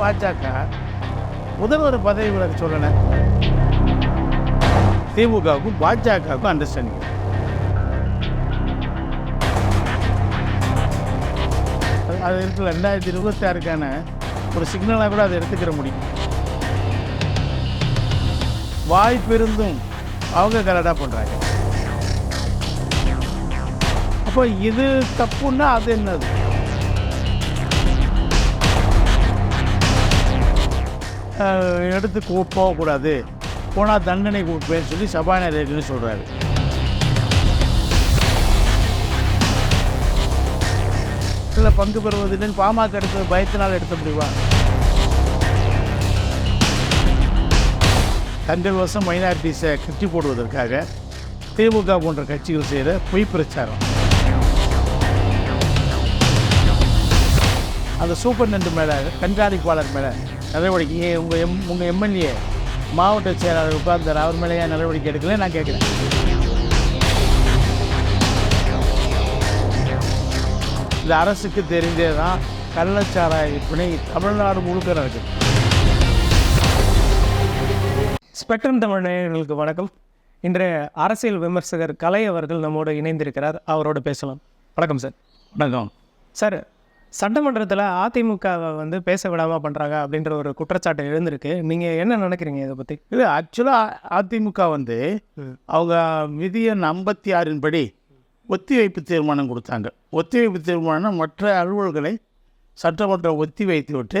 பாஜக முதல்வர் பதவி விலக சொல்லலை. திமுகவுக்கும் பாஜகவுக்கும் அண்டர்ஸ்டாண்டிங் அது இருக்குல்ல ரெண்டாயிரத்தி இருபத்தி ஆறுக்கான ஒரு சிக்னலாக கூட அதை எடுத்துக்கிற முடியும். வாய்ப்பு இருந்தும் அவங்க கரெக்டாக பண்ணுறாங்க அப்போ இது தப்புன்னா அது என்னது? எடுத்து கோ- போகக்கூடாது போனால் தண்டனை கொடுப்பேன்னு சொல்லி சபாநாயகர்னு சொல்கிறாரு இதில் பங்கு பெறுவதில்லைன்னு பாமக எடுத்த பயத்தினால் எடுத்த முடிவா? தங்கள் வருஷம் மைனாரிட்டிஸை கட்டி போடுவதற்காக திமுக போன்ற கட்சிகள் செய்கிற பொய் பிரச்சாரம். அந்த சூப்பர் நண்டு மேலே கண்காணிப்பாளர் மேலே நடவடிக்கை. உங்கள் எம் உங்கள் எம்எல்ஏ மாவட்ட செயலாளர் உட்கார்ந்தார். அவர் மேலே ஏன் நடவடிக்கை எடுக்கல நான் கேட்குறேன். இந்த அரசுக்கு தெரிந்தே தான் கள்ளச்சாராய விற்பனை தமிழ்நாடு முழுக்க நடக்குது. ஸ்பெக்ட்ரம் தமிழ் நேயர்களுக்கு வணக்கம். இன்றைய அரசியல் விமர்சகர் கலை அவர்கள் நம்மோடு இணைந்திருக்கிறார். அவரோட பேசலாம். வணக்கம் சார். வணக்கம். சார் சட்டமன்றத்தில் அதிமுகவை வந்து பேச விடாமல் பண்ணுறாங்க அப்படின்ற ஒரு குற்றச்சாட்டு எழுந்திருக்கு. நீங்கள் என்ன நினைக்கிறீங்க இதை பற்றி இல்லை ஆக்சுவலாக அதிமுக வந்து. அவங்க விதி எண் ஐம்பத்தி ஆறின் படி ஒத்திவைப்பு தீர்மானம் கொடுத்தாங்க. ஒத்திவைப்பு தீர்மானம் மற்ற அலுவல்களை சட்டமன்றம் ஒத்தி வைத்து விட்டு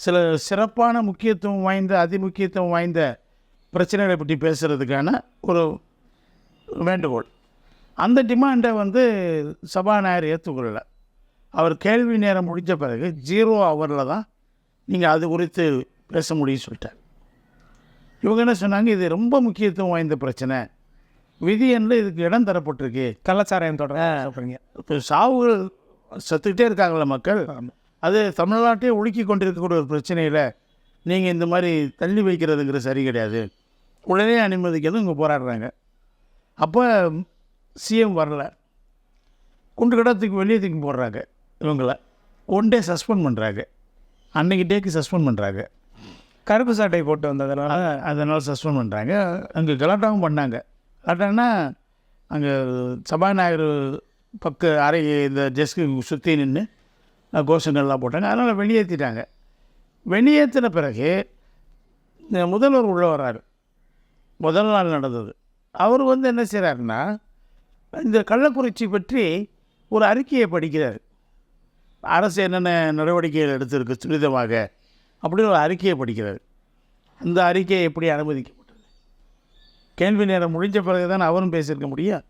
சில சிறப்பான முக்கியத்துவம் வாய்ந்த அதிமுக்கியத்துவம் வாய்ந்த பிரச்சனைகளை பற்றி பேசுகிறதுக்கான ஒரு வேண்டுகோள். அந்த டிமாண்டை வந்து சபாநாயகர் ஏற்றுக்கொள்ளல அவர் கேள்வி நேரம் முடிஞ்ச பிறகு ஜீரோ ஹவரில் தான் நீங்கள் அது குறித்து பேச முடியும்னு சொல்லிட்டார். இவங்க என்ன சொன்னாங்க? இது ரொம்ப முக்கியத்துவம் வாய்ந்த பிரச்சனை. விதி எண்ணில் இதுக்கு இடம் தரப்பட்டிருக்கு. கள்ளச்சாராயம் தொடர்பு சொல்கிறீங்க இப்போ சாவுகள் செத்துக்கிட்டே இருக்காங்களே மக்கள்? அது தமிழ்நாட்டையே ஒழுக்கி கொண்டிருக்கக்கூடிய ஒரு பிரச்சனையில் நீங்கள் இந்த மாதிரி தள்ளி வைக்கிறதுங்கிறது சரி கிடையாது. உடனே அனுமதிக்கிறது இவங்க போராடுறாங்க. அப்போ சிஎம் வரல. குண்டு கடத்துக்கு வெளியே தூக்கி போடுறாங்க. இவங்கள ஒன் டே சஸ்பெண்ட் பண்ணுறாங்க அன்னைக்கு டேக்கு சஸ்பெண்ட் பண்ணுறாங்க கருப்பு சாட்டை போட்டு வந்ததுனால அதனால் சஸ்பெண்ட் பண்ணுறாங்க அங்கே கலாட்டாவும் பண்ணாங்க. கலாட்டான்னா அங்கே சபாநாயகர் பக்க அறை இந்த டெஸ்க்கு சுற்றி நின்று கோஷங்கள்லாம் போட்டாங்க. அதனால் வெளியேற்றிட்டாங்க வெளியேற்றின பிறகு முதல்வர் உள்ளே வர்றாரு. முதல் நாள் நடந்தது. அவர் வந்து என்ன செய்கிறாருன்னா இந்த கள்ளக்குறிச்சி பற்றி ஒரு அறிக்கையை படிக்கிறார். அரசு என்னென்ன நடவடிக்கைகள் எடுத்திருக்கு துரிதமாக அப்படின்னு ஒரு அறிக்கையை படிக்கிறார். அந்த அறிக்கையை எப்படி அனுமதிக்கப்பட்டது? கேள்வி நேரம் முடிஞ்ச பிறகு தான் அவரும் பேசியிருக்க முடியும்.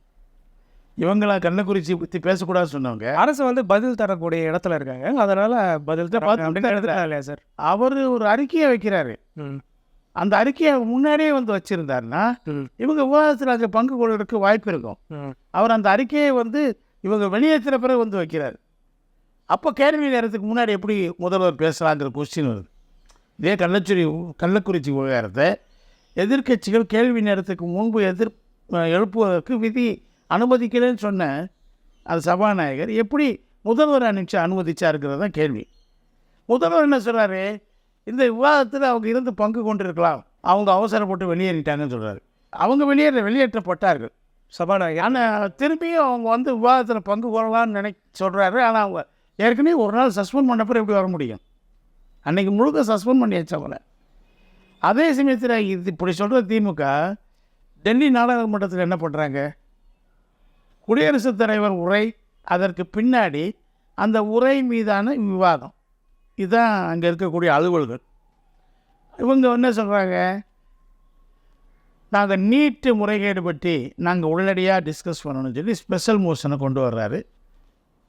இவங்களா கள்ளக்குறிச்சி பற்றி பேசக்கூடாதுன்னு சொன்னவங்க. அரசு வந்து பதில் தரக்கூடிய இடத்துல இருக்காங்க. அதனால பதில் இல்லையா சார்? அவர் ஒரு அறிக்கையை வைக்கிறாரு. அந்த அறிக்கையை முன்னாடியே வந்து வச்சுருந்தாருன்னா இவங்க விவாதத்தில் அங்கே பங்கு கொள்வதற்கு வாய்ப்பு இருக்கும். அவர் அந்த அறிக்கையை வந்து இவங்க வெளியேற்றின பிறகு வந்து வைக்கிறார். அப்போ கேள்வி நேரத்துக்கு முன்னாடி எப்படி முதல்வர் பேசலாங்கிற கொஸ்டின் வருது. இதே கள்ளச்சுரி கள்ளக்குறிச்சி விவகாரத்தை எதிர்க்கட்சிகள் கேள்வி நேரத்துக்கு முன்பு எதிர் எழுப்புவதற்கு விதி அனுமதிக்கலைன்னு சொன்ன அது சபாநாயகர் எப்படி முதல்வர் அனுப்பிச்சு அனுமதிச்சாருங்கிறது தான் கேள்வி. முதல்வர் என்ன சொல்கிறாரு இந்த விவாதத்தில் அவங்க இருந்து பங்கு கொண்டிருக்கலாம். அவங்க அவசரப்பட்டு வெளியேறிட்டாங்கன்னு சொல்கிறாரு அவங்க வெளியேற வெளியேற்றப்பட்டார்கள். சபாநாயகர். ஆனால் திரும்பியும் அவங்க வந்து விவாதத்தில் பங்கு கொள்ளலாம்னு நினை சொல்கிறாரு ஆனால் அவங்க ஏற்கனவே ஒரு நாள் சஸ்பெண்ட் பண்ண பிறகு எப்படி வர முடியும்? அன்றைக்கி முழுக்க சஸ்பெண்ட் பண்ணியாச்சு அவங்கள அதே சமயத்தில் இது இப்படி சொல்கிற திமுக. டெல்லி நாடாளுமன்றத்தில் என்ன பண்ணுறாங்க குடியரசுத் தலைவர் உரை அதற்கு பின்னாடி அந்த உரை மீதான விவாதம். இதுதான் அங்கே இருக்கக்கூடிய அலுவல்கள். இவங்க என்ன சொல்கிறாங்க நாங்கள் நீட்டு முறைகேடு பற்றி நாங்கள் உடனடியாக டிஸ்கஸ் பண்ணணும்னு சொல்லி ஸ்பெஷல் மோஷனை கொண்டு வர்றாரு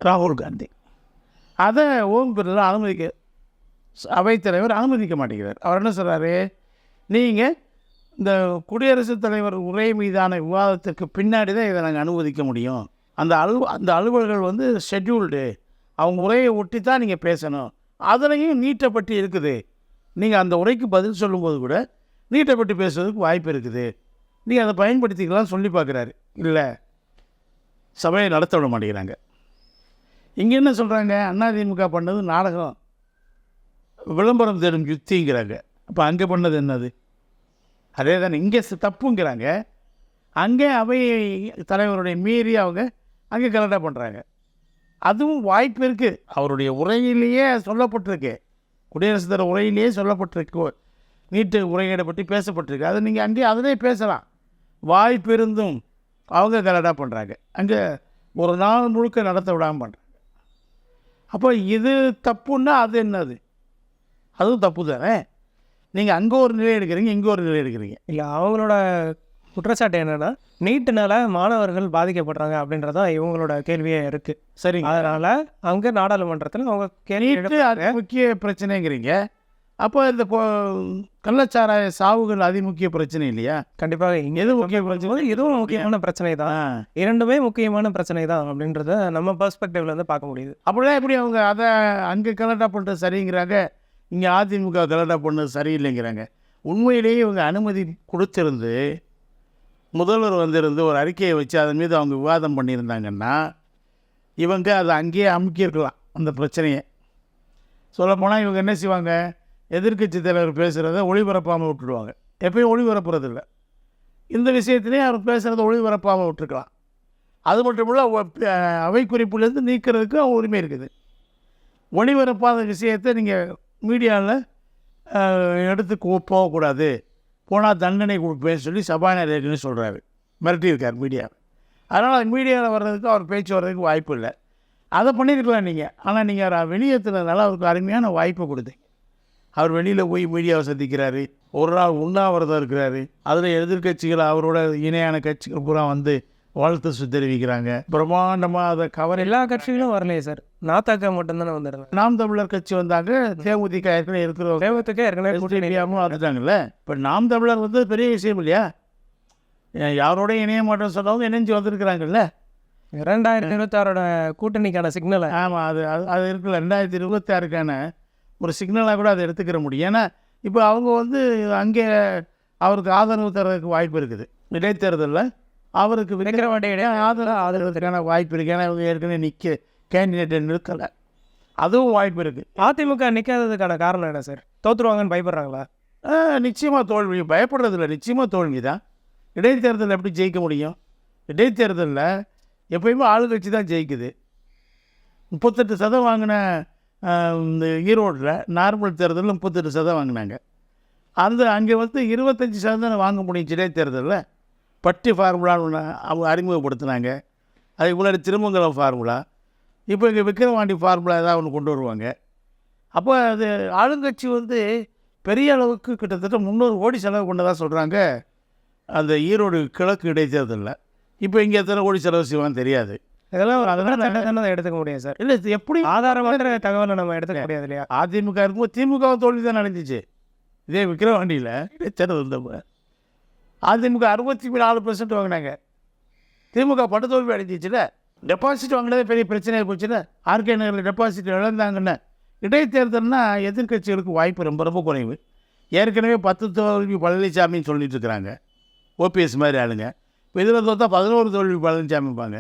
ராகுல் காந்தி. அதை ஓம் பிர்லா அனுமதிக்க அவைத்தலைவர் அனுமதிக்க மாட்டேங்கிறார். அவர் என்ன சொல்கிறாரு நீங்கள் இந்த குடியரசுத் தலைவர் உரை மீதான விவாதத்துக்கு பின்னாடி தான் இதை நாங்கள் அனுமதிக்க முடியும். அந்த அலு அந்த அலுவல்கள் வந்து ஷெட்யூல்டு அவங்க உரையை ஒட்டி தான் நீங்கள் பேசணும். அதுலேயும் நீட்டப்பட்டு இருக்குது. நீங்கள் அந்த உரைக்கு பதில் சொல்லும்போது கூட நீட்டப்பட்டு பேசுவதற்கு வாய்ப்பு இருக்குது. நீங்கள் அதை பயன்படுத்திக்கலாம் சொல்லி பார்க்குறாரு. இல்லை சபையை நடத்த விட மாட்டேங்கிறாங்க. இங்கே என்ன சொல்கிறாங்க அதிமுக பண்ணது நாடகம். விளம்பரம் தேடும் யுத்திங்கிறாங்க அப்போ அங்கே பண்ணது என்னது? அதே தானே இங்கே தப்புங்கிறாங்க. அங்கே அவை தலைவருடைய மீறி அவங்க அங்கே கலண்டா பண்ணுறாங்க அதுவும் வாய்ப்பு இருக்குது அவருடைய உரையிலேயே சொல்லப்பட்டிருக்கு. குடியரசுத் தலைவர் உரையிலேயே சொல்லப்பட்டிருக்கு. நீட்டு உரையீடை பற்றி பேசப்பட்டிருக்கு. அதை நீங்கள் அங்கேயே அதிலே பேசலாம். வாய்ப்பு இருந்தும் அவங்க கலடா பண்ணுறாங்க அங்கே ஒரு நாள் முழுக்க நடத்த விடாமல் பண்ணுறாங்க அப்போ இது தப்புன்னா அது என்னது? அதுவும் தப்பு தானே நீங்கள் அங்கே ஒரு நிலை எடுக்கிறீங்க இங்கே ஒரு நிலை எடுக்கிறீங்க. இல்லை அவங்களோட குற்றச்சாட்டு என்னன்னா நீட்டுனால மாணவர்கள் பாதிக்கப்படுறாங்க அப்படின்றதான் இவங்களோட கேள்வியே இருக்குது சரிங்க. அதனால் அங்கே நாடாளுமன்றத்தில் அவங்க கேள்வி முக்கிய பிரச்சனைங்கிறீங்க. அப்போ இந்த கள்ளச்சாராய சாவுகள் அதி முக்கிய பிரச்சனை இல்லையா? கண்டிப்பாக இங்கே எது முக்கிய பிரச்சனை? இதுவும் முக்கியமான பிரச்சனை தான். இரண்டுமே முக்கியமான பிரச்சனை தான் அப்படின்றத நம்ம பெர்ஸ்பெக்டிவ்ல இருந்து பார்க்க முடியுது. அப்படிலாம் எப்படி அவங்க அதை அங்கே கலண்டா பண்ணுறது சரிங்கிறாங்க இங்கே அதிமுக கலண்டா பண்ணது சரியில்லைங்கிறாங்க. உண்மையிலேயே இவங்க அனுமதி கொடுத்திருந்து முதல்வர் வந்திருந்து ஒரு அறிக்கையை வச்சு அதன் மீது அவங்க விவாதம் பண்ணியிருந்தாங்கன்னா இவங்க அதை அங்கேயே அமுக்கியிருக்கலாம் அந்த பிரச்சனையை. சொல்லப்போனால் இவங்க என்ன செய்வாங்க? எதிர்க்கட்சி தலைவர் பேசுகிறத ஒளிபரப்பாமல் விட்டுடுவாங்க. எப்பயும் ஒளிபரப்புறது இல்லை இந்த விஷயத்துலேயே அவர் பேசுகிறத ஒளிபரப்பாமல் விட்டுருக்கலாம். அது மட்டும் இல்லை அவை குறிப்புலேருந்து நீக்கிறதுக்கு அவங்க உரிமை இருக்குது. ஒளிபரப்பாத விஷயத்தை நீங்கள் மீடியாவில் எடுத்து போகக்கூடாது. போனால் தண்டனை கொடுப்பேன்னு சொல்லி சபாநாயகர்னு சொல்கிறாரு மிரட்டியிருக்கார் மீடியாவை அதனால் மீடியாவில் வர்றதுக்கு அவர் பேச்சு வர்றதுக்கு வாய்ப்பு இல்லை. அதை பண்ணியிருக்கலாம் நீங்கள் ஆனால் நீங்கள் வெளியேற்றுனதுனால அவருக்கு அருமையான வாய்ப்பை கொடுத்தீங்க. அவர் வெளியில் போய் மீடியாவை சந்திக்கிறாரு. ஒரு நாள் உண்ணாவிரதம் இருக்கிறாரு. அதில் எதிர்க்கட்சிகள் அவரோட இணையான கட்சிகள் பூரா வந்து வாழ்த்து தெரிவிக்கிறாங்க. பிரம்மாண்டமாக அதை கவர் எல்லா கட்சிகளும் வரலையே சார். நாத்தாக்கா மட்டும்தானே வந்திருந்தாங்க. நாம் தமிழர் கட்சி வந்தாங்க. தேமுதிக ஏற்கனவே இருக்கிற தேவத்துக்கே ஏற்கனவே கூட்டணி கூட்டணியாகவும் வந்துட்டாங்கல்ல இப்போ நாம் தமிழர் வந்து பெரிய விஷயம் இல்லையா? ஏன் யாரோட இணைய மாட்டோம் சொன்னவங்க இணைஞ்சு வந்திருக்கிறாங்கல்ல. இரண்டாயிரத்தி இருபத்தாறோட கூட்டணிக்கான சிக்னலை ஆமாம் அது அது அது இருக்குல்ல. ரெண்டாயிரத்தி இருபத்தாறுக்கான ஒரு சிக்னலாக கூட அதை எடுத்துக்கிற முடியும். ஏன்னா இப்போ அவங்க வந்து அங்கே அவருக்கு ஆதரவு தர்றதுக்கு வாய்ப்பு இருக்குது. இடைத்தேர்தலில் அவருக்கு விக்கிரவாண்டியிடையே ஆதரவு ஆதரவுக்கான வாய்ப்பு இருக்குது ஏன்னா இவங்க ஏற்கனவே நிற்க கேண்டிடேட்டை நிறுத்தலை. அதுவும் வாய்ப்பு இருக்குது அதிமுக நிற்காததுக்கான காரணம் என்ன சார் தோத்துருவாங்கன்னு பயப்படுறாங்களா? நிச்சயமாக தோல்வி. பயப்படுறதில்ல. நிச்சயமாக தோல்வி தான் இடைத்தேர்தலில் எப்படி ஜெயிக்க முடியும்? இடைத்தேர்தலில் எப்பயுமே ஆளுங்கட்சி தான் ஜெயிக்குது. முப்பத்தெட்டு சதம் வாங்கின இந்த ஈரோட்டில் நார்மல் தேர்தலில் முப்பத்தெட்டு சதம் வாங்கினாங்க. அந்த அங்கே வந்து இருபத்தஞ்சி சதம் வாங்க முடியும் தேர்தலில். பட்டி ஃபார்முலான்னு ஒன்று அவங்க அறிமுகப்படுத்தினாங்க. அதுக்கு முன்னாடி திருமங்கலம் ஃபார்முலா இப்போ இங்கே விக்ரவாண்டி ஃபார்முலா ஏதாவது ஒன்று கொண்டு வருவாங்க. அப்போ அது ஆளுங்கட்சி வந்து பெரிய அளவுக்கு கிட்டத்தட்ட முந்நூறு கோடி செலவு கொண்டதாக சொல்கிறாங்க அந்த ஈரோடு கிழக்கு இடைத்தேர்தலில். இப்போ இங்கே எத்தனை கோடி செலவு செய்வான்னு தெரியாது. இதெல்லாம் தானே எடுத்துக்க முடியும் சார். இல்லை எப்படி ஆதாரமற்ற தகவலை நம்ம எடுத்துக்க முடியாது இல்லையா? அதிமுக இருக்கும்போது திமுக தோல்வி தான் நடந்துச்சு இதே விக்கிரவாண்டியில் இடைத்தேர்தல் இருந்தப்ப அதிமுக அறுபத்தி நாலு பர்சன்ட் வாங்கினாங்க. திமுக பட்டு தோல்வி அடைஞ்சிச்சுல. டெபாசிட் வாங்கினதே பெரிய பிரச்சனையாக போச்சுல. ஆர்கே நகரில் டெபாசிட் இழந்தாங்கன்னு. இடைத்தேர்தல்னா எதிர்க்கட்சிகளுக்கு வாய்ப்பு ரொம்ப ரொம்ப குறைவு. ஏற்கனவே பத்து தோல்வி பழனிசாமின்னு சொல்லிட்டு இருக்கிறாங்க. ஓபிஎஸ் மாதிரி ஆளுங்க. இப்போ இதில் தோத்தா பதினோரு தோல்வி பழனிசாமிப்பாங்க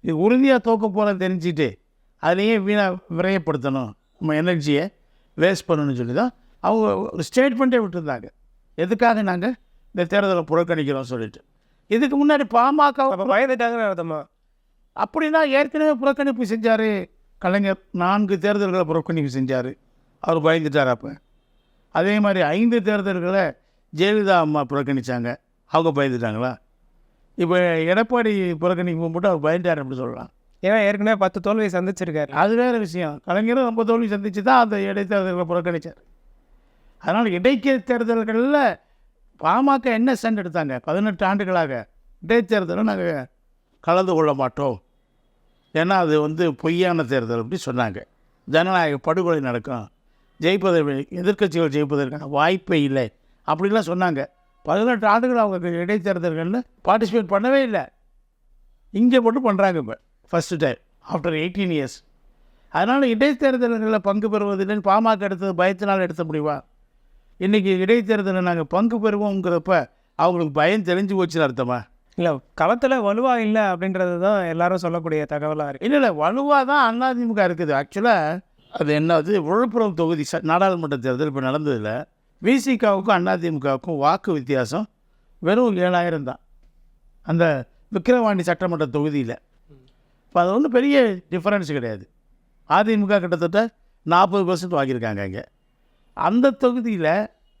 இது உறுதியாக தோக்க போகிறேன் தெரிஞ்சுட்டு அதுலேயே வீணாக விரயப்படுத்தணும். நம்ம எனர்ஜியை வேஸ்ட் பண்ணணும்னு சொல்லி தான் அவங்க ஒரு ஸ்டேட்மெண்ட்டே விட்டுருந்தாங்க. எதுக்காக நாங்கள் இந்த தேர்தலை புறக்கணிக்கிறோம் சொல்லிட்டு. இதுக்கு முன்னாடி பாமக பயந்துட்டாங்கன்னு அர்த்தமா? அப்படின்னா ஏற்கனவே புறக்கணிப்பு செஞ்சார். கலைஞர் நான்கு தேர்தல்களை புறக்கணிப்பு செஞ்சார். அவர் பயந்துட்டார் அப்போ. அதே மாதிரி ஐந்து தேர்தல்களை ஜெயலலிதா அம்மா புறக்கணிச்சாங்க. அவங்க பயந்துட்டாங்களா? இப்போ எடப்பாடி புறக்கணிப்பு போட்டு அவர் பயந்துட்டார் அப்படி சொல்லலாம் ஏன்னா ஏற்கனவே பத்து தோல்வியை சந்திச்சிருக்காரு. அது வேறு விஷயம். கலைஞரும் ரொம்ப தோல்வி சந்திச்சு தான் அந்த இடைத்தேர்தல்களை புறக்கணிச்சார். அதனால் இடைத்தேர்தல்களில் பாமக என்ன ஸ்டாண்ட் எடுத்தாங்க? பதினெட்டு ஆண்டுகளாக இடைத்தேர்தலை நாங்கள் கலந்து கொள்ள மாட்டோம். ஏன்னா அது வந்து பொய்யான தேர்தல் அப்படி சொன்னாங்க. ஜனநாயக படுகொலை நடக்கும். ஜெயிப்பதை வி- எதிர்க்கட்சிகள் ஜெயிப்பதற்கான வாய்ப்பே இல்லை. அப்படிலாம் சொன்னாங்க. பதினெட்டு ஆண்டுகள் அவங்க இடைத்தேர்தல்களில் பார்ட்டிசிபேட் பண்ணவே இல்லை. இங்கே மட்டும் பண்ணுறாங்க இப்போ first time after eighteen years அதனால் இடைத்தேர்தல்களில் பங்கு பெறுவதில்லை பாமக எடுத்தது பயத்தினால் எடுத்த முடிவா? இன்றைக்கி இடைத்தேர்தலில் நாங்கள் பங்கு பெறுவோங்கிறப்ப அவங்களுக்கு பயம் தெரிஞ்சு போச்சுன்னு அர்த்தமா? இல்லை களத்தில் வலுவா இல்லை அப்படின்றது தான் எல்லாரும் சொல்லக்கூடிய தகவலாக இருக்கு. இல்லை இல்லை வலுவாக தான் அதிமுக இருக்குது. ஆக்சுவலாக அது என்னது விழுப்புரம் தொகுதி ச நாடாளுமன்ற தேர்தல் இப்போ நடந்ததில். விசிகாவுக்கும் அதிமுகவுக்கும் வாக்கு வித்தியாசம் வெறும் ஏழாயிரம் தான். அந்த விக்கிரவாண்டி சட்டமன்ற தொகுதியில். இப்போ அது ஒன்றும் பெரிய டிஃப்ரென்ஸ் கிடையாது. அதிமுக கிட்டத்தட்ட நாற்பது பர்சன்ட் வாங்கியிருக்காங்க இங்கே. அந்த தொகுதியில்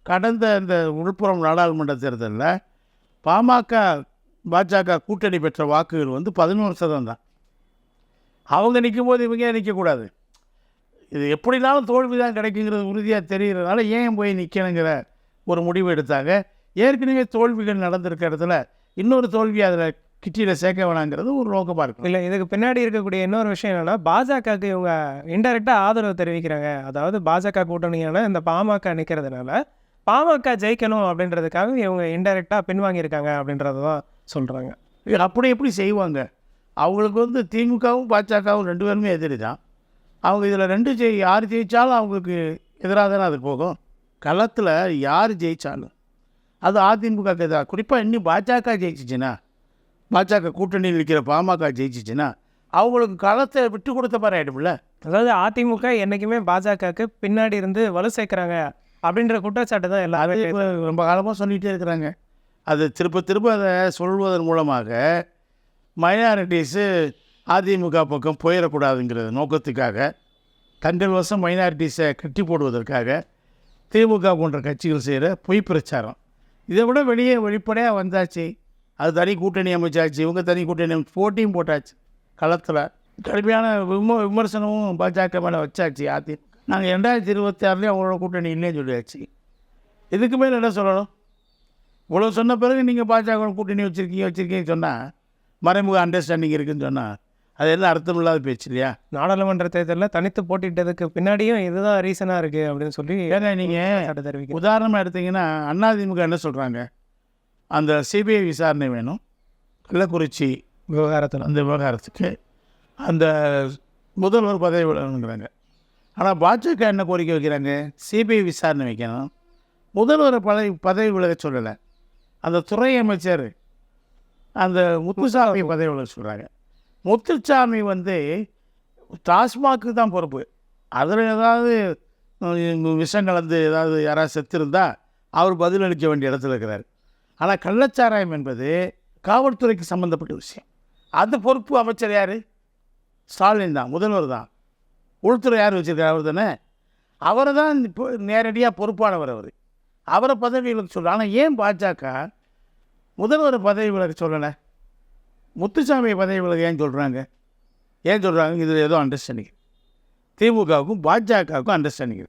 கடந்த இந்த விழுப்புரம் நாடாளுமன்ற தேர்தலில் பாமக பாஜக கூட்டணி பெற்ற வாக்குகள் வந்து பதினோரு சதம் தான். அவங்க நிற்கும் போது இவங்க நிற்கக்கூடாது இது எப்படினாலும் தோல்வி தான் கிடைக்குங்கிறது உறுதியாக தெரிகிறதுனால ஏன் போய் நிற்கணுங்கிற ஒரு முடிவு எடுத்தாங்க. ஏற்கனவே தோல்விகள் நடந்திருக்க இடத்துல இன்னொரு தோல்வி அதில் கிட்டியில் சேர்க்க வேணாங்கிறது ஒரு நோக்கமாக இருக்கும் இல்லை இதுக்கு பின்னாடி இருக்கக்கூடிய இன்னொரு விஷயம் என்னன்னா பாஜகவுக்கு இவங்க இன்டெரக்டாக ஆதரவு தெரிவிக்கிறாங்க. அதாவது பாஜக கூட்டணியான இந்த பாமக நிற்கிறதுனால பாமக ஜெயிக்கணும் அப்படின்றதுக்காக இவங்க இன்டெரக்டாக பின்வாங்கியிருக்காங்க அப்படின்றத தான் சொல்கிறாங்க அப்படி எப்படி செய்வாங்க? அவங்களுக்கு வந்து திமுகவும் பாஜகவும் ரெண்டு பேருமே எதிரி தான். அவங்க இதில் ரெண்டு ஜெய் யார் ஜெயித்தாலும் அவங்களுக்கு எதிராக தானே அது போகும். களத்தில் யார் ஜெயித்தாலும் அது அதிமுக எதிராக. குறிப்பாக இன்னும் பாஜக ஜெயிச்சிச்சுன்னா பாஜக கூட்டணியில் இருக்கிற பாமக ஜெயிச்சிச்சுன்னா அவங்களுக்கு களத்தை விட்டு கொடுத்த மாதிரி ஆகிடும்ல அதாவது அதிமுக என்றைக்குமே பாஜகவுக்கு பின்னாடி இருந்து வலு சேர்க்குறாங்க அப்படின்ற குற்றச்சாட்டு தான் எல்லாரும் ரொம்ப காலமாக சொல்லிகிட்டே இருக்கிறாங்க. அது திரும்ப திரும்ப அதை சொல்வதன் மூலமாக மைனாரிட்டிஸு அதிமுக பக்கம் போயிடக்கூடாதுங்கிற நோக்கத்துக்காக தங்கள் வசம் மைனாரிட்டிஸை கட்டி போடுவதற்காக திமுக போன்ற கட்சிகள் செய்கிற பொய் பிரச்சாரம். இதை விட வெளியே வெளிப்படையாக வந்தாச்சு. அது தனி கூட்டணி அமைச்சாச்சு. இவங்க தனி கூட்டணி அமைச்சு போட்டியும் போட்டாச்சு. களத்தில் கடுமையான விம விமர்சனமும் பாஜக மேலே வச்சாச்சு. அதி நாங்கள் ரெண்டாயிரத்தி இருபத்தி ஆறுலேயும் அவங்களோட கூட்டணி இல்லைன்னு சொல்லியாச்சு. இதுக்கு மேலே என்ன சொல்லணும்? இவ்வளோ சொன்ன பிறகு நீங்கள் பாஜக கூட்டணி வச்சுருக்கீங்க வச்சுருக்கீங்கன்னு சொன்னால் மறைமுக அண்டர்ஸ்டாண்டிங் இருக்குதுன்னு சொன்னால் அது எல்லாம் அர்த்தமில்லாத பேச்சு இல்லையா? நாடாளுமன்ற தேர்தலில் தனித்து போட்டிட்டதுக்கு பின்னாடியும் இதுதான் ரீசனாக இருக்குது அப்படின்னு சொல்லி ஏன்னா நீங்கள் தெரிவிக்கிறேன் உதாரணமாக எடுத்தீங்கன்னா அண்ணாதிமுக என்ன சொல்கிறாங்க அந்த சிபிஐ விசாரணை வேணும். கள்ளக்குறிச்சி விவகாரத்தில். அந்த விவகாரத்துக்கு அந்த முதல்வர் பதவி விடணுங்கிறாங்க. ஆனால் பாஜக என்ன கோரிக்கை வைக்கிறாங்க? சிபிஐ விசாரணை வைக்கணும். முதல்வரை பதவி பதவி விலக சொல்லலை. அந்த துறை அமைச்சர் அந்த முத்துசாமி பதவி விலக சொல்கிறாங்க முத்துசாமி வந்து டாஸ்மாக்கு தான் பொறுப்பு அதில் ஏதாவது விஷம் கலந்து ஏதாவது யாராவது செத்திருந்தா அவர் பதிலளிக்க வேண்டிய இடத்துல இருக்கிறார். ஆனால் கள்ளச்சாராயம் என்பது காவல்துறைக்கு சம்மந்தப்பட்ட விஷயம். அந்த பொறுப்பு அமைச்சர் யார்? ஸ்டாலின் தான் முதல்வர் தான். உள்துறை யார் வச்சுருக்கார்? அவர் தானே. அவரை தான் இப்போ நேரடியாக பொறுப்பானவர் அவர். அவரை பதவி விலக சொல்கிறார் ஆனால் ஏன் பாஜக முதல்வர் பதவி விலக சொல்லலை? முத்துசாமி பதவி விலக ஏன் சொல்கிறாங்க ஏன் சொல்கிறாங்க இதில் ஏதோ அண்டர்ஸ்டாண்டிங் திமுகவுக்கும் பாஜகவுக்கும் அண்டர்ஸ்டாண்டிங்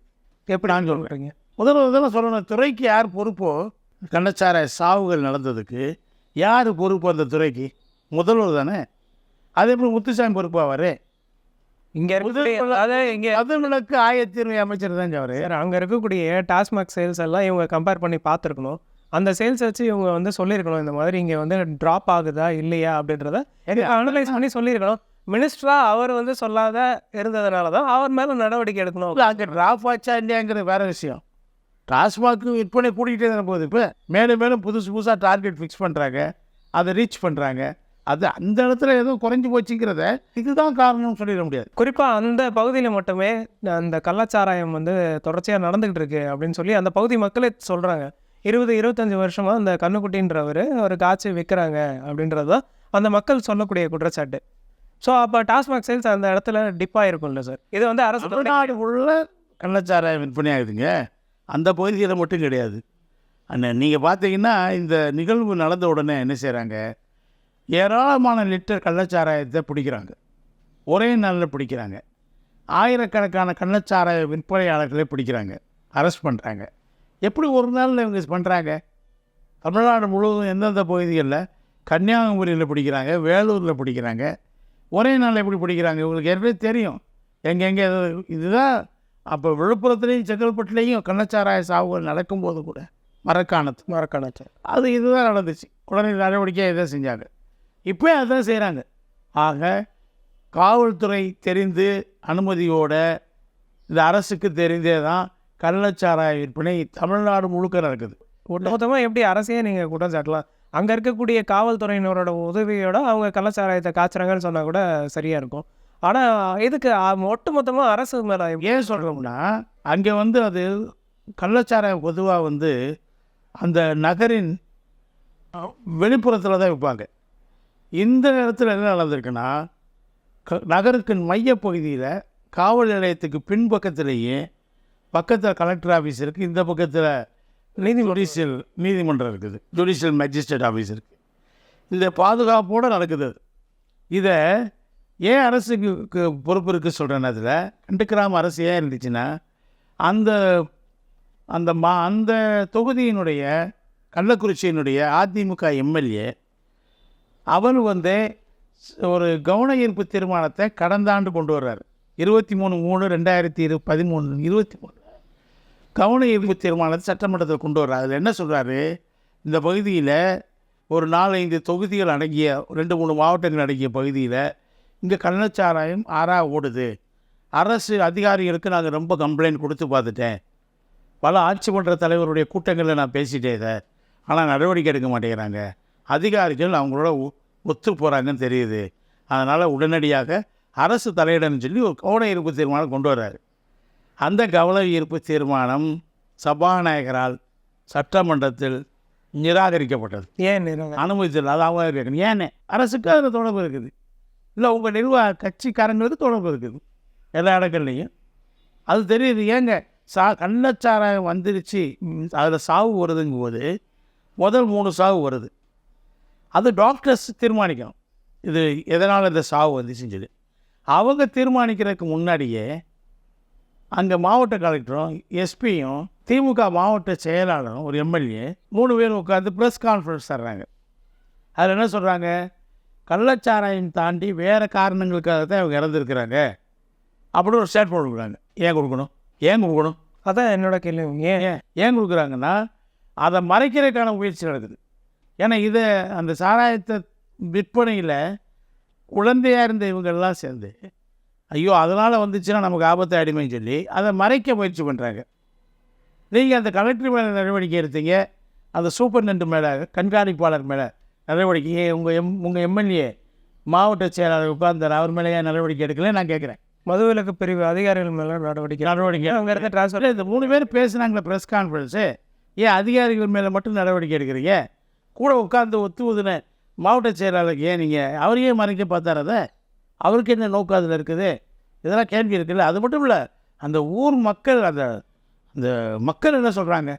எப்படி நான். சொல்கிறீங்க முதல்வர் தானே சொல்லணும் துறைக்கு யார் பொறுப்போ கள்ளச்சார சாவுகள் நடந்ததுக்கு யார் பொறுப்பு அந்த துறைக்கு? முதல்வர் தானே. அது எப்படி முத்துசாமி பொறுப்பாவார் இங்கே அது விளக்கு ஆயத்தீர்வை அமைச்சர் தான் அவர். அங்கே இருக்கக்கூடிய டாஸ்மாக் சேல்ஸ் எல்லாம் இவங்க கம்பேர் பண்ணி பார்த்துருக்கணும். அந்த சேல்ஸ் வச்சு இவங்க வந்து சொல்லியிருக்கணும் இந்த மாதிரி இங்கே வந்து ட்ராப் ஆகுதா இல்லையா அப்படின்றத அனலைஸ் பண்ணி சொல்லியிருக்கணும். மினிஸ்டரா அவர் வந்து சொல்லாத இருந்ததுனால தான் அவர் மேலே நடவடிக்கை எடுக்கணும். அங்கே டிராப் ஆச்சா இல்லையாங்கிறது வேற விஷயம். டாஸ்மாக் விற்பனை கூட்டிகிட்டே தானே போகுது. இப்போ மேலும் மேலும் புதுசு புதுசாக டார்கெட் ஃபிக்ஸ் பண்ணுறாங்க அதை ரீச் பண்ணுறாங்க அது அந்த இடத்துல ஏதோ குறைஞ்சி போச்சுங்கிறத இதுதான் காரணம்னு சொல்லிட முடியாது. குறிப்பாக அந்த பகுதியில் மட்டுமே அந்த கள்ளச்சாராயம் வந்து தொடர்ச்சியாக நடந்துகிட்டு இருக்கு அப்படின்னு சொல்லி அந்த பகுதி மக்களே சொல்கிறாங்க இருபது இருபத்தஞ்சி வருஷமாக அந்த கண்ணுக்குட்டின்றவர் ஒரு காய்ச்சி விற்கிறாங்க அப்படின்றது தான் அந்த மக்கள் சொல்லக்கூடிய குற்றச்சாட்டு. ஸோ அப்போ டாஸ்மாக் சேல்ஸ் அந்த இடத்துல டிப்பாக இருக்கும்ல சார் இது வந்து அரசு தமிழ்நாடு உள்ள கள்ளச்சாராயம் விற்பனை ஆகுதுங்க. அந்த பகுதியில் மட்டும் கிடையாது. அண்ணன் நீங்கள் பார்த்தீங்கன்னா இந்த நிகழ்வு நடந்த உடனே என்ன செய்கிறாங்க ஏராளமான லிட்டர் கள்ளச்சாராயத்தை பிடிக்கிறாங்க. ஒரே நாளில் பிடிக்கிறாங்க. ஆயிரக்கணக்கான கள்ளச்சாராய விற்பனையாளர்களை பிடிக்கிறாங்க. அரெஸ்ட் பண்ணுறாங்க எப்படி ஒரு நாளில் இவங்க பண்ணுறாங்க தமிழ்நாடு முழுவதும் எந்தெந்த பகுதிகளில்? கன்னியாகுமரியில் பிடிக்கிறாங்க வேலூரில் பிடிக்கிறாங்க. ஒரே நாளில் எப்படி பிடிக்கிறாங்க? இவங்களுக்கு ஏற்கனவே தெரியும். எங்கெங்கே இதுதான். அப்போ விழுப்புரத்துலேயும் செங்கல்பட்டுலேயும் கள்ளச்சாராய சாவுகள் நடக்கும்போது கூட மரக்காணத்து. மறக்கணும் அது இதுதான் நடந்துச்சு. உடனே நடவடிக்கையாக இதை செஞ்சாங்க. இப்போ அதான் செய்கிறாங்க ஆக காவல்துறை தெரிந்து அனுமதியோட இந்த அரசுக்கு தெரிந்தே தான் கள்ளச்சாராய விற்பனை தமிழ்நாடு முழுக்க நடக்குது. மொத்தமாக எப்படி அரசையே நீங்கள் குற்றம் சாட்டலாம்? அங்கே இருக்கக்கூடிய காவல்துறையினரோட உதவியோட அவங்க கள்ளச்சாராயத்தை காய்ச்சுறாங்கன்னு சொன்னால் கூட சரியாக இருக்கும். ஆனால் இதுக்கு ஒட்டு மொத்தமாக அரசு மேலே ஏன் சொல்கிறோம்னா அங்கே வந்து அது கள்ளச்சாராயம் பொதுவாக வந்து அந்த நகரின் வெளிப்புறத்தில் தான் விற்பாங்க. இந்த இடத்துல என்ன நடந்திருக்குன்னா க நகருக்கு மையப்பகுதியில் காவல் நிலையத்துக்கு பின்பக்கத்திலேயே பக்கத்தில் கலெக்டர் ஆஃபீஸ் இருக்குது இந்த பக்கத்தில் நீதி ஜுடிஷியல் நீதிமன்றம் இருக்குது ஜுடிஷியல் மேஜிஸ்ட்ரேட் ஆஃபீஸ் இருக்குது இந்த பாதுகாப்போடு நடக்குது அது. இதை ஏன் அரசுக்கு பொறுப்பு இருக்குது சொல்கிறேன் அதில். கண்டுக்கிறாம அரசு ஏன் இருந்துச்சுன்னா அந்த அந்த மா அந்த தொகுதியினுடைய கள்ளக்குறிச்சியினுடைய அதிமுக எம்எல்ஏ அவர் வந்து ஒரு கவன ஈர்ப்பு தீர்மானத்தை கடந்த ஆண்டு கொண்டு வர்றார். இருபத்தி மூணு மூணு ரெண்டாயிரத்தி இரு பதிமூணு இருபத்தி மூணு. கவன ஈர்ப்பு தீர்மானத்தை சட்டமன்றத்தில் கொண்டு வர்றார். அதில் என்ன சொல்கிறாரு இந்த பகுதியில் ஒரு நாலஞ்சு தொகுதிகள் அடங்கிய ரெண்டு மூணு மாவட்டங்கள் அடங்கிய பகுதியில் இங்கே கள்ளச்சாராயம் ஆறாக ஓடுது. அரசு அதிகாரிகளுக்கு நாங்கள் ரொம்ப கம்ப்ளைண்ட் கொடுத்து பார்த்துட்டேன். பல ஆட்சி மன்ற தலைவருடைய கூட்டங்களில் நான் பேசிட்டேன் இதை. ஆனால் நடவடிக்கை எடுக்க மாட்டேங்கிறாங்க. அதிகாரிகள் அவங்களோட ஒ- ஒத்து போகிறாங்கன்னு தெரியுது. அதனால் உடனடியாக அரசு தலையிடன்னு சொல்லி ஒரு கவன இருப்பு தீர்மானம் கொண்டு வர்றாரு. அந்த கவன ஈர்ப்பு தீர்மானம் சபாநாயகரால் சட்டமன்றத்தில் நிராகரிக்கப்பட்டது. ஏன் நிறுவனம் அனுமதிச்சல் அது அவங்க கேட்கணும் ஏன்னு? அரசுக்கு அதில் தொடர்பு இருக்குது. இல்லை உங்கள் நிர்வாக கட்சிக்காரங்களுக்கு தொடர்பு இருக்குது. எல்லா இடங்கள்லையும். அது தெரியுது. ஏங்க? சா கள்ளச்சாராயம் வந்துருச்சு. அதில் சாவு வருதுங்கும் போது முதல் மூணு சாவு வருது. அது டாக்டர்ஸ் தீர்மானிக்கணும். இது எதனால் இந்த சாவு வந்துச்சுன்னு சொல்லி. அவங்க தீர்மானிக்கிறதுக்கு முன்னாடியே அங்கே மாவட்ட கலெக்டரும் எஸ்பியும் திமுக மாவட்ட செயலாளரும் ஒரு எம்எல்ஏ மூணு பேர் உட்காந்து ப்ரெஸ் கான்ஃபரன்ஸ் தர்றாங்க. அதில் என்ன சொல்கிறாங்க கள்ளச்சாராயம் தாண்டி வேறு காரணங்களுக்காக தான் இவங்க இறந்துருக்குறாங்க. அப்படின்னு ஒரு ஸ்டேட்மெண்ட் கொடுக்குறாங்க. ஏன் கொடுக்கணும்? ஏன் கொடுக்கணும்? அதான் என்னோட கேள்வி. ஏன்? ஏன்? கொடுக்குறாங்கன்னா அதை மறைக்கிறதுக்கான முயற்சி நடக்குது. ஏன்னா இதை அந்த சாராயத்தை விற்பனையில் குழந்தையாக இருந்த இவங்கெல்லாம் சேர்ந்து ஐயோ அதனால் வந்துச்சுன்னா நமக்கு ஆபத்து அடிமைன்னு சொல்லி அதை மறைக்க முயற்சி பண்ணுறாங்க நீங்கள் அந்த கலெக்டர் மேலே நடவடிக்கை எடுத்தீங்க அந்த சூப்பர்டென்ட் மேலே கண்காணிப்பாளர் மேலே நடவடிக்கை உங்கள் எம் உங்கள் எம்எல்ஏ மாவட்ட செயலாளர் உட்கார்ந்தார் அவர் மேலே ஏன் நடவடிக்கை எடுக்கல நான் கேட்குறேன். மதுவிலக்கு பிரிவு அதிகாரிகள் மேலே நடவடிக்கை. நடவடிக்கை. அவங்க இடத்த டிரான்ஸ்ஃபர் இந்த மூணு பேர் பேசுனாங்களே ப்ரெஸ் கான்ஃபரன்ஸு ஏன் அதிகாரிகள் மேலே மட்டும் நடவடிக்கை எடுக்கிறீங்க? கூட உட்காந்து ஒத்து ஊதுன மாவட்ட செயலாளருக்கு ஏன் நீங்கள் அவரையே மறைக்க பார்த்தார் அதை? அவருக்கு என்ன நோக்கம் அதில் இருக்குது. இதெல்லாம் கேள்வி இருக்குல்ல. அது மட்டும் இல்லை அந்த ஊர் மக்கள் அந்த அந்த மக்கள் என்ன சொல்கிறாங்க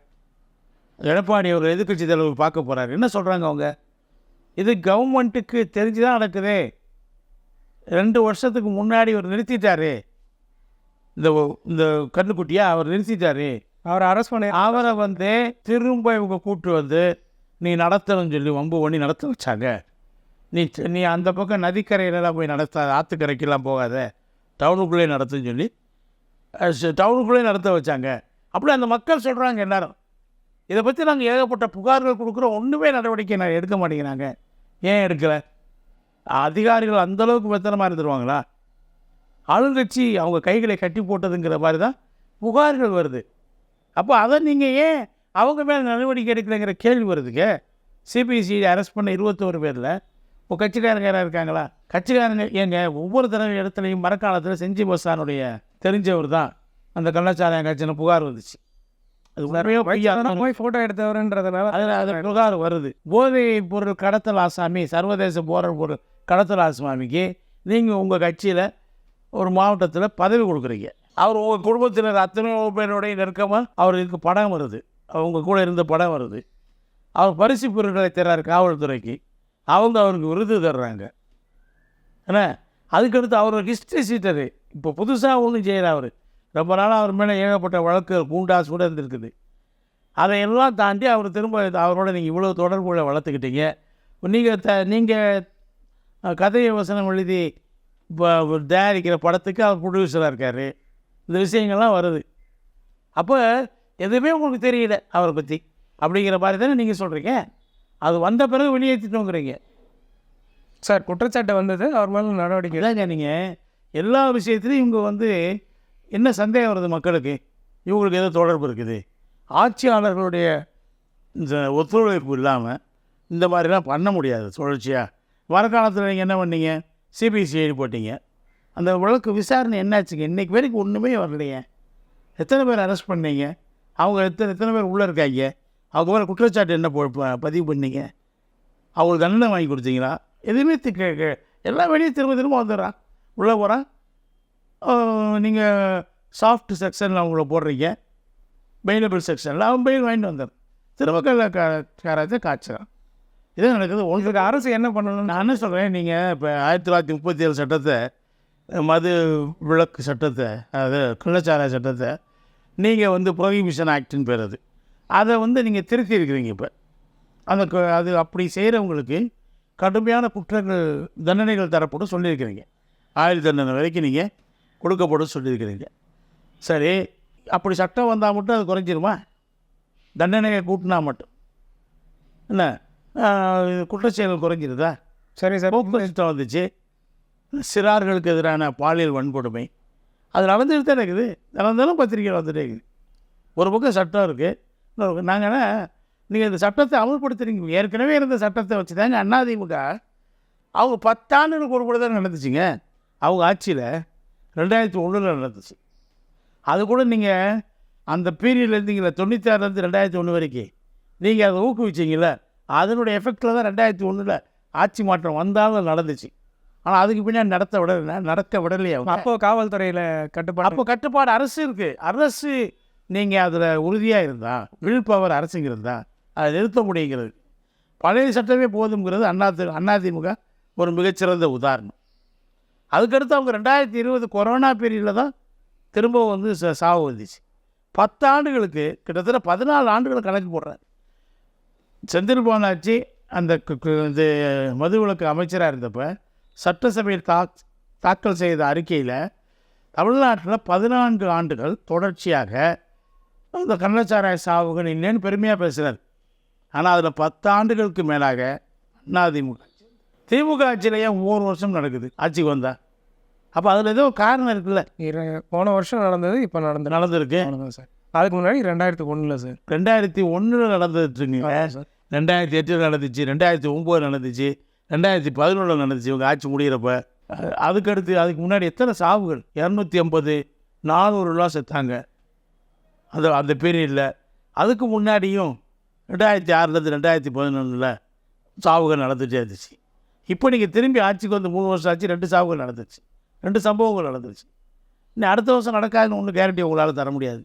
எடப்பாடி ஒரு எதிர்க்கட்சி தலைவர் பார்க்க போகிறாரு என்ன சொல்கிறாங்க அவங்க? இது கவர்மெண்ட்டுக்கு தெரிஞ்சு தான் நடக்குது. ரெண்டு வருஷத்துக்கு முன்னாடி அவர் நிறுத்திட்டாரு. இந்த இந்த கண்ணுக்குட்டியை அவர் நிறுத்திட்டாரு. அவர் அரெஸ்ட் பண்ணி அவரை வந்து திரும்ப இவங்க கூப்பிட்டு வந்து நீ நடத்தணும்னு சொல்லி வம்பு பண்ணி நடத்த வச்சாங்க. நீ நீ அந்த பக்கம் நதிக்கரையிலலாம் போய் நடத்த ஆற்றுக்கரைக்கெல்லாம் போகாத. டவுனுக்குள்ளே நடத்துன்னு சொல்லி டவுனுக்குள்ளே நடத்த வச்சாங்க. அப்படி அந்த மக்கள் சொல்கிறாங்க எல்லாரும். இதை பற்றி நாங்கள் ஏகப்பட்ட புகார்கள் கொடுக்குறோம். ஒன்றுமே நடவடிக்கை நான் எடுக்க மாட்டேங்கிறாங்க. ஏன் எடுக்கலை? அதிகாரிகள் அந்தளவுக்கு மெத்தனமாக இருந்துருவாங்களா? ஆளுங்கட்சி அவங்க கைகளை கட்டி போட்டதுங்கிற மாதிரி தான் புகார்கள் வருது. அப்போ அதை நீங்கள் ஏன் அவங்க மேலே நடவடிக்கை எடுக்கலைங்கிற கேள்வி வருதுங்க? சிபிசிஐடி அரெஸ்ட் பண்ண இருபத்தோரு பேரில். இப்போ கட்சிக்காரங்க யாராவது இருக்காங்களா? கட்சிக்காரங்க ஏங்க ஒவ்வொரு தடவை இடத்துலையும் மரக்காலத்தில் செஞ்சி பஸ்ஸானுடைய தெரிஞ்சவர் தான் அந்த கள்ளச்சாராயம் கட்சின்னு புகார் வந்துச்சு. அது உண்மையோ போய் ஃபோட்டோ எடுத்தவருன்றதுனால அதில் அது புகார் வருது. போதை பொருள் கடத்தல் ஆசாமி சர்வதேச போதை பொருள் கடத்தல் ஆசாமிக்கு நீங்கள் உங்கள் கட்சியில் ஒரு மாவட்டத்தில் பதவி கொடுக்குறீங்க. அவர் உங்கள் குடும்பத்தினர் அத்தனை பேருடைய நெருக்கமாக அவருக்கு படம் வருது. அவங்க கூட இருந்த படம் வருது. அவர் பரிசு பொருட்களை தர்றாரு காவல்துறைக்கு. அவங்க அவருக்கு விருது தர்றாங்க. என்ன அதுக்கடுத்து அவரோட ஹிஸ்ட்ரி சீட்டரு இப்போ புதுசாக ஒன்றும் செய்கிறார் அவர். ரொம்ப நாளாக அவர் மேலே ஏகப்பட்ட வழக்கு கூண்டாஸ் கூட இருந்திருக்குது. அதையெல்லாம் தாண்டி அவர் திரும்ப அவரோட நீங்கள் இவ்வளோ தொடர்புகளை வளர்த்துக்கிட்டீங்க. நீங்கள் த நீங்கள் கதை வசனம் எழுதி இப்போ தயாரிக்கிற படத்துக்கு அவர் ப்ரொடியூசராக இருக்கார். இந்த விஷயங்கள்லாம் வருது. அப்போ எதுவுமே உங்களுக்கு தெரியல அவரை பற்றி அப்படிங்கிற மாதிரி தானே நீங்கள் சொல்கிறீங்க அது வந்த பிறகு வெளியேற்றிட்டோங்கிறீங்க. சார் குற்றச்சாட்டு வந்தது அவர் மேலே நடவடிக்கை இதாங்க நீங்கள் எல்லா விஷயத்துலையும் இவங்க வந்து என்ன சந்தேகம் வருது மக்களுக்கு? இவங்களுக்கு ஏதோ தொடர்பு இருக்குது. ஆட்சியாளர்களுடைய இந்த ஒத்துழைப்பு இல்லாமல் இந்த மாதிரிலாம் பண்ண முடியாது சுழற்சியாக மரக்காலத்தில் நீங்கள் என்ன பண்ணீங்க? சிபிசிஐடி போட்டீங்க. அந்த வழக்கு விசாரணை என்னாச்சுங்க? இன்னைக்கு வரைக்கும் ஒன்றுமே வரலையே. எத்தனை பேர் அரெஸ்ட் பண்ணீங்க? அவங்க எத்தனை எத்தனை பேர் உள்ளே இருக்காங்க? அவங்க மேலே குற்றச்சாட்டு என்ன பதிவு பண்ணீங்க? அவங்களுக்கு தண்டனை வாங்கி கொடுத்தீங்களா? எதுவுமே கே- எல்லாம் வெளியே திரும்ப திரும்ப வந்துடுறான் உள்ளே போகிறான் நீங்கள் சாஃப்ட் செக்ஷனில் அவங்கள போடுறீங்க. பெயிலபிள் செக்ஷனில் அவன் பெயில் வாங்கிட்டு வந்துடுறான். திரும்ப கல்ல காரத்தை காய்ச்சறான் இதே நடக்குது? உங்களுக்கு அரசு என்ன பண்ணணும் நான் என்ன சொல்கிறேன் நீங்கள் இப்போ ஆயிரத்தி தொள்ளாயிரத்தி முப்பத்தி ஏழு சட்டத்தை மது விளக்கு சட்டத்தை அதாவது கள்ளச்சாராய சட்டத்தை நீங்கள் வந்து ப்ரொஹிபிஷன் ஆக்டுன்னு பேர் அது. அதை வந்து நீங்கள் திருத்தி இருக்கிறீங்க இப்போ. அந்த அது அப்படி செய்கிறவங்களுக்கு கடுமையான குற்றங்கள் தண்டனைகள் தரப்படும் சொல்லியிருக்கிறீங்க. ஆயுள் தண்டனை வரைக்கும் நீங்கள் கொடுக்கப்படும் சொல்லியிருக்கிறீங்க. சரி அப்படி சட்டம் வந்தால் மட்டும் அது குறைஞ்சிருமா? தண்டனையை கூட்டினா மட்டும். என்ன? குற்றச்செயல்கள் குறைஞ்சிருதா? சரி சார். போக்குவரத்து சட்டம் வந்துச்சு. சிறார்களுக்கு எதிரான பாலியல் வன்கொடுமை. அது நடந்துட்டு தான் இருக்குது. நடந்தாலும் பத்திரிக்கையில் வந்துட்டே இருக்குது. ஒரு பக்கம் சட்டம் இருக்குது நாங்கள் நீங்கள் இந்த சட்டத்தை அமல்படுத்துறீங்க. ஏற்கனவே இருந்த சட்டத்தை வச்சு தாங்க அண்ணாதிமுக அவங்க பத்தாண்டுகளுக்கு ஒரு கூட தான் நடந்துச்சுங்க. அவங்க ஆட்சியில் ரெண்டாயிரத்தி ஒன்றில் நடந்துச்சு. அது கூட நீங்கள் அந்த பீரியடில் இருந்தீங்களே தொண்ணூத்தாறுலேருந்து ரெண்டாயிரத்தி ஒன்று வரைக்கும் நீங்கள் அதை ஊக்குவிச்சிங்கள அதனுடைய எஃபெக்டில் தான் ரெண்டாயிரத்தி ஒன்றில் ஆட்சி மாற்றம் வந்தாலும் நடந்துச்சு. ஆனால் அதுக்கு பின்னாடி நடத்த விடலை நடக்க விடலையே அவங்க. அப்போ காவல்துறையில கட்டுப்பாடு. அப்போ கட்டுப்பாடு அரசு இருக்குது அரசு நீங்கள் அதில் உறுதியாக இருந்தா வில் பவர் அரசுங்க இருந்தா அதை நிறுத்த முடியுங்கிறது. பழைய சட்டமே போதுங்கிறது அண்ணா அதிமுக ஒரு மிகச்சிறந்த உதாரணம். அதுக்கடுத்து அவங்க ரெண்டாயிரத்தி இருபது கொரோனா பீரியடில் தான் திரும்ப வந்து ச- சாவு வந்துச்சு. பத்தாண்டுகளுக்கு கிட்டத்தட்ட பதினாலு ஆண்டுகள் கணக்கு போடுறாரு. செந்தில் பாலாஜி அந்த கு- கு- இது மதுவிலக்கு அமைச்சராக இருந்தப்போ சட்டசபையில் தா தாக்கல் செய்த அறிக்கையில் தமிழ்நாட்டில் பதினான்கு ஆண்டுகள் தொடர்ச்சியாக இந்த கள்ளச்சாராய சாவுகள் இல்லைன்னு பெருமையாக பேசுகிறார் ஆனால் அதில் பத்து ஆண்டுகளுக்கு மேலாக அதிமுக திமுக. ஆட்சியிலேயே ஒவ்வொரு வருஷம் நடக்குது? ஆட்சிக்கு வந்தா. அப்போ அதில் ஏதோ காரணம் இருக்குல்ல? இர- போன வருஷம் நடந்தது இப்போ நடந்தது நடந்திருக்கு. சார். அதுக்கு முன்னாடி ரெண்டாயிரத்தி ஒண்ணுல சார். ரெண்டாயிரத்தி ஒன்றில் நடந்துட்டுருங்க ரெண்டாயிரத்தி எட்டில் நடந்துச்சு ரெண்டாயிரத்தி ஒம்பது நடந்துச்சு ரெண்டாயிரத்தி பதினொன்றில் நடந்துச்சு இவங்க ஆட்சி முடிகிறப்ப அதுக்கடுத்து அதுக்கு முன்னாடி எத்தனை சாவுகள்? இரநூத்தி ஐம்பது நானூறுலாம் செத்தாங்க. அது அந்த பீரியடில் அதுக்கு முன்னாடியும் ரெண்டாயிரத்தி ஆறுலேருந்து ரெண்டாயிரத்தி பதினொன்றில் சாவுகள் நடந்துகிட்டே இருந்துச்சு. இப்போ நீங்கள் திரும்பி ஆட்சிக்கு வந்து மூணு வருஷம் ஆச்சு ரெண்டு சாவுகள் நடந்துச்சு ரெண்டு சம்பவங்கள் நடந்துச்சு இன்னும் அடுத்த வருஷம் நடக்காதுன்னு ஒன்றும் கேரண்டி உங்களால் தர முடியாது.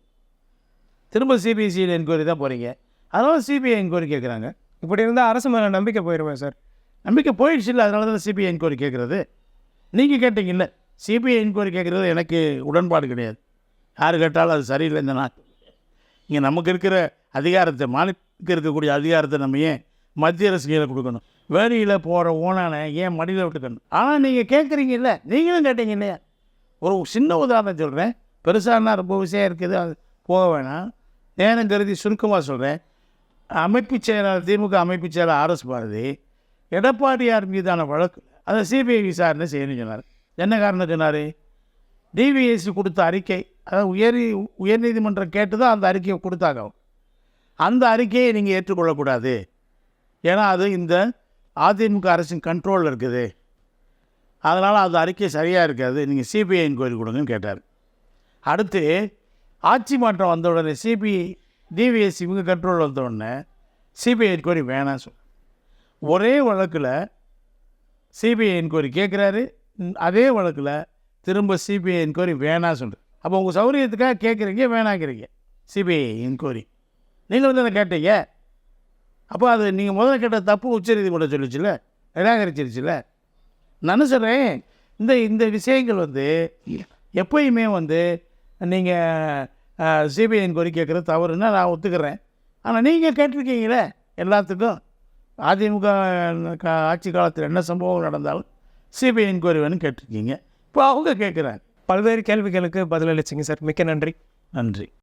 திரும்ப சிபிஎஸ்சியில் என்கொயரி தான் போகிறீங்க அதனால சிபிஐ என்கொயரி கேட்குறாங்க இப்படி இருந்தால் அரசு மேலே நம்பிக்கை போயிடுவேன் சார்? நம்பிக்கை போயிடுச்சு இல்லை அதனால தான் சிபிஐ என்கொயரி கேட்குறது நீங்கள் கேட்டீங்கல்ல சிபிஐ என்கொயரி கேட்குறது எனக்கு உடன்பாடு கிடையாது. யார் கேட்டாலும் அது சரியில்லை இந்த நாட்டு இங்கே நமக்கு இருக்கிற அதிகாரத்தை மாநிலத்துக்கு இருக்கக்கூடிய அதிகாரத்தை நம்ம ஏன் மத்திய அரசு கையில் கொடுக்கணும்? வேலியில் போகிற ஓனானை ஏன் மடியில் விட்டுக்கணும்? ஆனால் நீங்கள் கேட்குறீங்கல்ல நீங்களும் கேட்டீங்க இல்லையா? ஒரு சின்ன உதாரணம் சொல்கிறேன் பெருசானா ரொம்ப விஷயம் இருக்குது அது போக வேணாம். நேரம் கருதி சுருக்கமாக சொல்கிறேன் அமைப்புச் செயலாளர் திமுக அமைப்புச் செயலாளர் ஆர்எஸ் பாரதி எடப்பாடியார் மீதான வழக்கு. அதை சிபிஐ விசாரணை செய்யணும்னு சொன்னார். என்ன காரணம் சொன்னார்? டிவிஎஸ்சி கொடுத்த அறிக்கை. அதாவது உயர் உயர்நீதிமன்றம் கேட்டு தான் அந்த அறிக்கையை கொடுத்தாங்க. அந்த அறிக்கையை நீங்கள் ஏற்றுக்கொள்ளக்கூடாது. ஏன்னா அது இந்த அதிமுக அரசின் கண்ட்ரோலில் இருக்குது. அதனால் அந்த அறிக்கை சரியாக இருக்காது. நீங்கள் சிபிஐ என்கொயரி கொடுங்கன்னு கேட்டார். அடுத்து ஆட்சி மாற்றம் வந்த உடனே சிபிஐ டிவிஎஸ் இவங்க கண்ட்ரோல் வந்த உடனே சிபிஐ என்கொயரி வேணாம் சொல் ஒரே வழக்கில் சிபிஐ என்கொயரி கேட்குறாரு அதே வழக்கில் திரும்ப சிபிஐ என்கொயரி வேணாம் சொல்கிறார் அப்போ உங்கள் சௌகரியத்துக்காக கேட்குறீங்க வேணாங்கிறீங்க. சிபிஐ என்கொயரி நீங்கள் வந்து அதை கேட்டீங்க. அப்போ அது நீங்கள் முதல்ல கேட்ட தப்பு உச்சநீதிமன்றம் சொல்லிச்சுல நிராகரிச்சிருச்சுல நான் சொல்கிறேன் இந்த இந்த விஷயங்கள் வந்து எப்பயுமே வந்து நீங்கள் சிபிஐ என்கொயரி கேட்குறது தவறுன்னா நான் ஒத்துக்கிறேன். ஆனால் நீங்கள் கேட்டிருக்கீங்களே எல்லாத்துக்கும். அதிமுக ஆட்சி காலத்தில் என்ன சம்பவம் நடந்தாலும் சிபிஐ என்கொயரி வேணும் கேட்டிருக்கீங்க. இப்போ அவங்க கேட்குறாங்க. பல்வேறு கேள்விகளுக்கு பதிலளிச்சிங்க சார். மிக்க நன்றி. நன்றி.